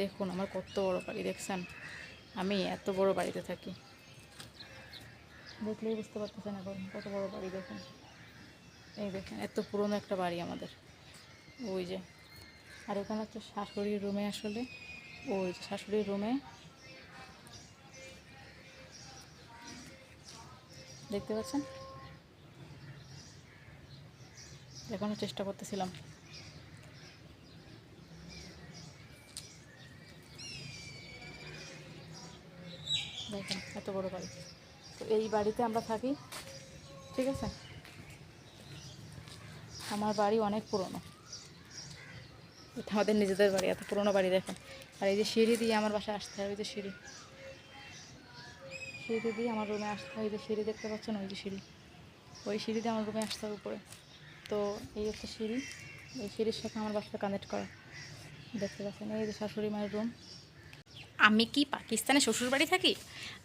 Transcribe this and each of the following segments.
দেখুন আমার কত বড় বাড়ি, দেখছেন? আমি এত বড় বাড়িতে থাকি। দেখলেই বুঝতে পারতেছেন এখন কত বড় বাড়ি, দেখুন। এই দেখেন, এত পুরনো একটা বাড়ি আমাদের। ওই যে, আর ওখানে হচ্ছে শাশুড়ির রুমে আসলে, ওই শাশুড়ির রুমে দেখতে পাচ্ছেন? দেখানোর চেষ্টা করতেছিলাম। এত বড় বাড়ি। তো এই বাড়িতে আমরা থাকি, ঠিক আছে? আমার বাড়ি অনেক পুরনো। এটা আমাদের নিজেদের বাড়ি, এত পুরনো বাড়ি দেখেন আর এই যে সিঁড়ি দিয়ে আমার বাসায় আসতে হয়, ওই যে সিঁড়ি। সিঁড়ি দিয়ে আমার রুমে আসতে হয়, এই যে সিঁড়ি দেখতে পাচ্ছেন? ওই যে সিঁড়ি। ওই সিঁড়ি দিয়ে আমার রুমে আসতে হবে উপরে। তো এই হচ্ছে সিঁড়ি। এই সিঁড়ির সাথে আমার বাসাটা কানেক্ট করা। দেখতে পাচ্ছেন? এই যে শাশুড়ি মায়ের রুম আমি কি পাকিস্তানে শ্বশুর বাড়ি থাকি?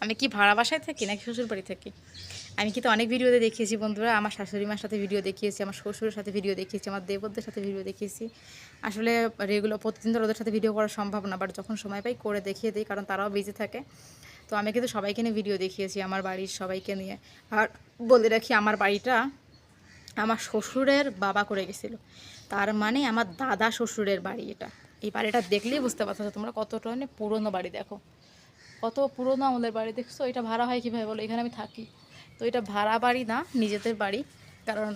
আমি কি ভাড়া বাসায় থাকি নাকি শ্বশুর বাড়ি থাকি? আমি কিন্তু অনেক ভিডিওতে দেখিয়েছি বন্ধুরা। আমার শাশুড়ি মার সাথে ভিডিও দেখিয়েছি, আমার শ্বশুরের সাথে ভিডিও দেখিয়েছি, আমার দেবদের সাথে ভিডিও দেখিয়েছি। আসলে রেগুলার প্রতিদিন তো ওদের সাথে ভিডিও করা সম্ভব না বাট যখন সময় পাই করে দেখিয়ে দিই, কারণ তারাও বিজি থাকে। তো আমি কিন্তু সবাইকে নিয়ে ভিডিও দেখিয়েছি, আমার বাড়ির সবাইকে নিয়ে। আর বলে রাখি, আমার বাড়িটা আমার শ্বশুরের বাবা করে গেছিল। তার মানে আমার দাদা শ্বশুরের বাড়ি এটা। এই বাড়িটা দেখলেই বুঝতে পারছ তোমরা কতটা মানে পুরনো বাড়ি দেখো। কত পুরনো আমাদের বাড়ি দেখছ, এটা ভাড়া হয় কীভাবে বলো? এখানে আমি থাকি। তো এটা ভাড়া বাড়ি না, নিজেদের বাড়ি। কারণ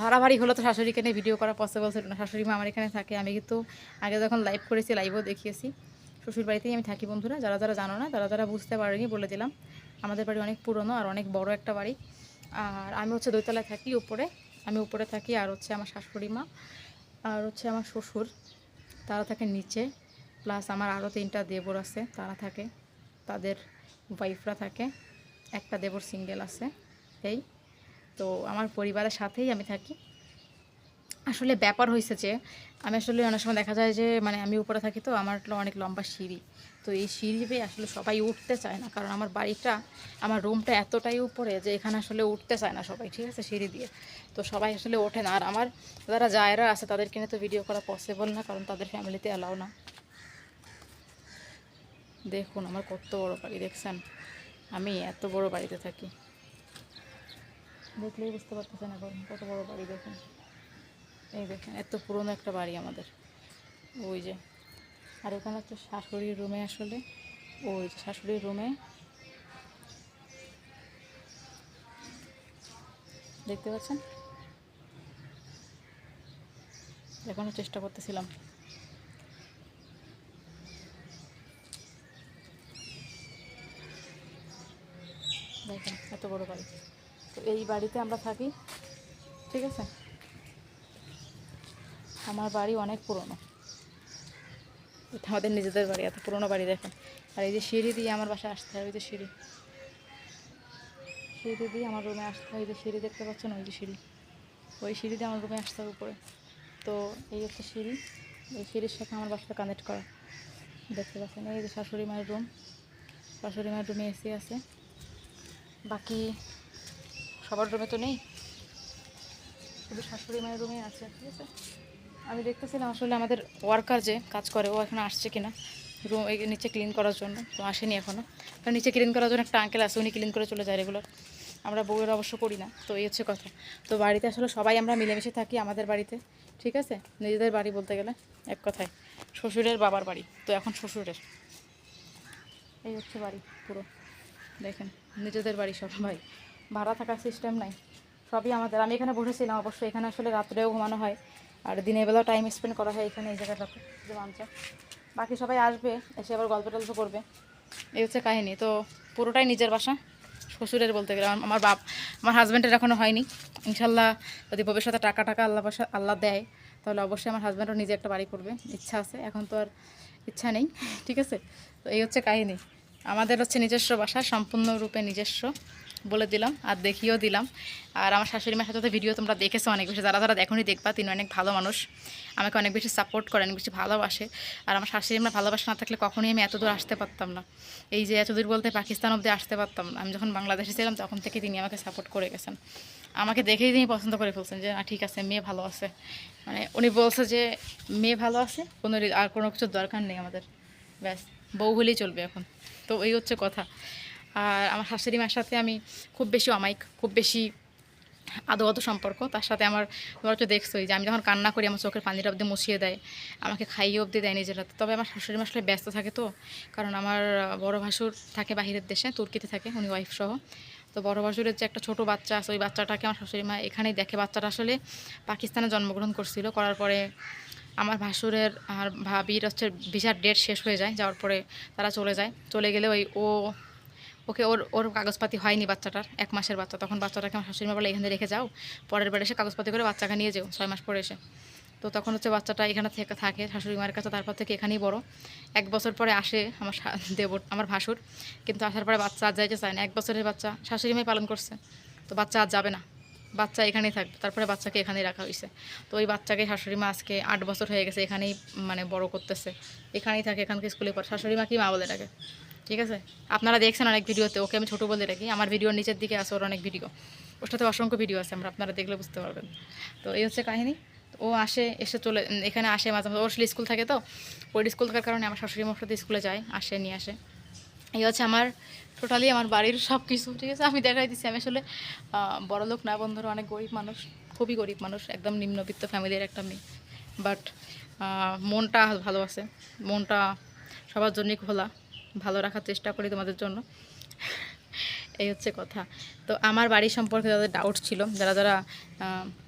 ভাড়া বাড়ি হলে তো শাশুড়িকে নিয়ে ভিডিও করা পসিবল ছিল না। শাশুড়ি মা আমার এখানে থাকে। আমি কিন্তু আগে যখন লাইভ করেছি লাইভও দেখিয়েছি। শ্বশুর বাড়িতেই আমি থাকি বন্ধুরা। যারা যারা জানো না, তারা যারা বুঝতে পারেনি, বলে দিলাম। আমাদের বাড়ি অনেক পুরনো আর অনেক বড় একটা বাড়ি। আর আমি হচ্ছে দোতলায় থাকি উপরে। আমি উপরে থাকি আর হচ্ছে আমার শাশুড়ি মা। আর হচ্ছে আমার শ্বশুর। তারা থাকে নিচে, প্লাস আমার আরও তিনটা দেবর আছে, তারা থাকে। তাদের ওয়াইফরা থাকে, একটা দেবর সিঙ্গেল আছে, এই। তো আমার পরিবারের সাথেই আমি থাকি। আসলে ব্যাপার হয়েছে যে, আমি আসলে অনেক সময় দেখা যায় যে মানে আমি উপরে থাকি তো, আমার অনেক লম্বা সিঁড়ি। তো এই সিঁড়ি আসলে সবাই উঠতে চায় না, কারণ আমার বাড়িটা, আমার রুমটা এতটাই উপরে যে, এখানে আসলে উঠতে চায় না সবাই, ঠিক আছে, সিঁড়ি দিয়ে। তো সবাই আসলে ওঠে না। আর আমার যারা জায়রা আছে, তাদেরকে নিয়ে তো ভিডিও করা পসিবল না, কারণ তাদের ফ্যামিলিতে অ্যালাউ না। দেখুন আমার কত বড় বাড়ি, দেখছেন? আমি এত বড় বাড়িতে থাকি। দেখলেই বুঝতে পারতেছেন এখন, কত বড় বাড়ি, দেখুন। এই দেখেন, এত পুরনো একটা বাড়ি আমাদের। ওই যে, আর ওখানে একটা শাশুড়ির রুমে আসলে, ওই যে শাশুড়ির রুমে দেখতে পাচ্ছেন? দেখানোর চেষ্টা করতেছিলাম। দেখেন, এত বড় বাড়ি। তো এই বাড়িতে আমরা থাকি, ঠিক আছে? আমার বাড়ি অনেক পুরনো। এটা আমাদের নিজেদের বাড়ি, এত পুরনো বাড়ি দেখেন। আর এই যে সিঁড়ি দিয়ে আমার বাসায় আসতে হয়, ওই যে সিঁড়ি। সিঁড়ি দিয়ে আমার রুমে আসতে হয় ওই যে সিঁড়ি দেখতে পাচ্ছেন? ওই যে সিঁড়ি। ওই সিঁড়ি দিয়ে আমার রুমে আসতে হবে উপরে। তো এই হচ্ছে সিঁড়ি। এই সিঁড়ির সাথে আমার বাসাটা কানেক্ট করা। দেখতে পাচ্ছেন? এই যে শাশুড়ি মায়ের রুম শাশুড়ি মায়ের রুমে এসি আছে। বাকি সবার রুমে তো নেই। শুধু শাশুড়ি মায়ের রুমে আছে, ঠিক আছে? আমি দেখতেছিলাম আসলে আমাদের ওয়ার্কার যে কাজ করে, ও এখন আসছে কিনা রুম নিচে ক্লিন করার জন্য তো আসেনি এখনও কারণ নিচে ক্লিন করার জন্য একটা আঙ্কেল আছে, উনি ক্লিন করে চলে যায় রেগুলার আমরা বউয়ের অবশ্য করি না, তো এই হচ্ছে কথা। তো বাড়িতে আসলে সবাই আমরা মিলেমিশে থাকি আমাদের বাড়িতে, ঠিক আছে? নিজেদের বাড়ি বলতে গেলে, এক কথায়। শ্বশুরের বাবার বাড়ি, তো এখন শ্বশুরের। এই হচ্ছে বাড়ি পুরো। দেখেন, নিজেদের বাড়ি সব, ভাই। ভাড়া থাকার সিস্টেম নাই, সবই আমাদের। আমি এখানে বসেছিলাম অবশ্যই এখানে আসলে রাত্রেও ঘুমানো হয়। আর দিনের বেলাও টাইম স্পেন্ড করা হয় এখানে, এই জায়গাটাতে যে মানছে বাকি সবাই আসবে, এসে আবার গল্প টল্প করবে। এই হচ্ছে কাহিনী। তো পুরোটাই নিজের বাসা, শ্বশুরের বলতে গেলে। আমার বাপ, আমার হাজব্যান্ডের এখনও হয়নি। ইনশাল্লাহ যদি ভবিষ্যতে টাকা টাকা আল্লাহ বাসা, আল্লাহ দেয়, তাহলে অবশ্যই আমার হাজব্যান্ডও নিজে একটা বাড়ি করবে। ইচ্ছা আছে, এখন তো আর ইচ্ছা নেই, ঠিক আছে? তো এই হচ্ছে কাহিনী। আমাদের হচ্ছে নিজস্ব বাসা, সম্পূর্ণরূপে নিজস্ব। বলে দিলাম আর দেখিয়েও দিলাম। আর আমার শাশুড়ি মার সাথে ভিডিও তোমরা দেখেছ অনেক বেশি। যারা যারা দেখোনি দেখবা, তিনি অনেক ভালো মানুষ। আমাকে অনেক বেশি সাপোর্ট করে, অনেক বেশি ভালোবাসে। আর আমার শাশুড়ি মা ভালোবাসা না থাকলে কখনোই আমি এত দূর আসতে পারতাম না। এই যে এত দূর বলতে পাকিস্তান অবধি আসতে পারতাম না। আমি যখন বাংলাদেশে ছিলাম, তখন থেকে তিনি আমাকে সাপোর্ট করে গেছেন। আমাকে দেখেই তিনি পছন্দ করে ফেলছেন যে, না, ঠিক আছে, মেয়ে ভালো আছে। মানে উনি বলছে যে, মেয়ে ভালো আছে, কোনো আর কোনো কিছুর দরকার নেই আমাদের। ব্যাস, বউ হলেই চলবে এখন। তো এই হচ্ছে কথা। আর আমার শাশুড়ি মার সাথে আমি খুব বেশি অমায়িক, খুব বেশি আদো আদো সম্পর্ক। তার সাথে আমার, তোমরা তো দেখছোই যে আমি যখন কান্না করি, আমার চোখের পানিটা অবধি মুছিয়ে দেয়, আমাকে খাইয়ে অবধি দেয় নিজের হাতে। তবে আমার শাশুড়ি মা আসলে ব্যস্ত থাকে তো, কারণ আমার বড় ভাসুর থাকে বাহিরের দেশে, তুর্কিতে থাকে, উনি ওয়াইফ সহ। তো বড় ভাসুরের যে একটা ছোট বাচ্চা আছে, ওই বাচ্চাটাকে আমার শাশুড়ি মা এখানেই দেখে। বাচ্চাটা আসলে পাকিস্তানে জন্মগ্রহণ করছিল, করার পরে আমার ভাসুরের আর ভাবির হচ্ছে, ভিসার ডেট শেষ হয়ে যায়, যাওয়ার পরে তারা চলে যায়। চলে গেলে ওই ও ওকে ওর ওর কাগজপাতি হয়নি বাচ্চাটার, এক মাসের বাচ্চা। তখন বাচ্চাটাকে আমার শাশুড়ি মা বলে, এখানে রেখে যাও, পরের বার এসে কাগজপাতি করে বাচ্চাকে নিয়ে যাও, ছয় মাস পরে এসে। তো তখন হচ্ছে বাচ্চাটা এখানে থেকে থাকে, শাশুড়ি মায়ের কাছে, তারপর থেকে এখানেই বড়। এক বছর পরে আসে আমার দেবর, আমার ভাসুর। কিন্তু আসার পরে বাচ্চা আর যাইতে চায় না। এক বছরের বাচ্চা, শাশুড়ি মাই পালন করছে। তো বাচ্চা আর যাবে না। বাচ্চা এখানেই থাকবে। তারপরে বাচ্চাকে এখানেই রাখা হয়েছে তো ওই বাচ্চাকে শাশুড়ি মা আজকে আট বছর হয়ে গেছে, এখানেই মানে বড় করতেছে। এখানেই থাকে, এখানকে স্কুলে পড়ে। শাশুড়ি মা কি মা বলে ডাকে ঠিক আছে? আপনারা দেখছেন অনেক ভিডিওতে, ওকে আমি ছোটো বলে রাখি। আমার ভিডিওর নিচের দিকে আছে ওর অনেক ভিডিও। ওর সাথে অসংখ্য ভিডিও আছে, আমরা আপনারা দেখলে বুঝতে পারবেন। তো এই হচ্ছে কাহিনী। ও আসে, এসে চলে, এখানে আসে মাঝে মাঝে। ওর স্কুল থাকে তো? ওর স্কুল থাকার কারণে আমার শাশুড়ি মার সাথে স্কুলে যায়, আসে, নিয়ে আসে। এই হচ্ছে আমার টোটালি আমার বাড়ির সব কিছু ঠিক আছে? আমি দেখাই দিচ্ছি আমি আসলে বড় লোক না, বন্ধুরা, অনেক গরিব মানুষ, খুবই গরিব মানুষ, একদম নিম্নবিত্ত ফ্যামিলির একটা মেয়ে। বাট মনটা ভালো আছে, মনটা সবার জন্যই খোলা। ভালো রাখার চেষ্টা করি তোমাদের জন্য। এই হচ্ছে কথা। তো আমার বাড়ি সম্পর্কে যাদের ডাউট ছিল, যারা যারা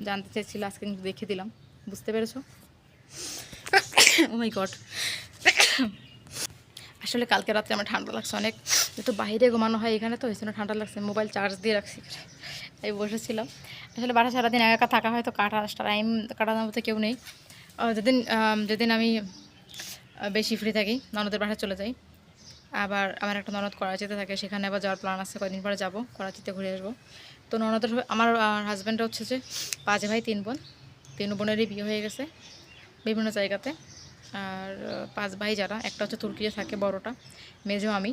জানতে চেয়েছিল, আজকে কিন্তু দেখে দিলাম। বুঝতে পেরেছ? ও মাই গড আসলে কালকে রাতে আমার ঠান্ডা লাগছে অনেক। যেহেতু বাইরে ঘুমানো হয় এখানে তো জন্য ঠান্ডা লাগছে। মোবাইল চার্জ দিয়ে রাখছি। এই বসেছিলাম। আসলে বাসা সারাদিন একা থাকা হয় তো, কাটা টাইম কাটানোর মতো কেউ নেই। যেদিন যেদিন আমি বেশি ফ্রি থাকি, ননদের বাসায় চলে যাই। আবার আমার একটা ননদ করাচিতে থাকে, সেখানে আবার যাওয়ার প্ল্যান আছে কয়েকদিন পরে যাব, করাচিতে ঘুরে আসব। তো ননদের আমার হাজব্যান্ডটা হচ্ছে যে পাঁচ ভাই, তিন বোন। তিন বোনেরই বিয়ে হয়ে গেছে বিভিন্ন জায়গাতে। আর পাঁচ ভাই যারা, একটা হচ্ছে তুর্কিতে থাকে, বড়টা, মেজো আমি।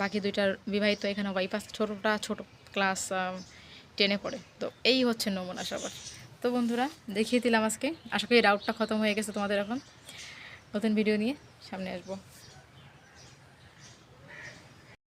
বাকি দুইটার বিবাহিত এখানে ওয়াইফ ছোটোটা ছোটো ক্লাস টেনে পড়ে। তো এই হচ্ছে নমুনা সবার। তো বন্ধুরা, দেখিয়ে দিলাম আজকে। আশা করি ডাউটটা খতম হয়ে গেছে তোমাদের এখন। নতুন ভিডিও নিয়ে সামনে আসব।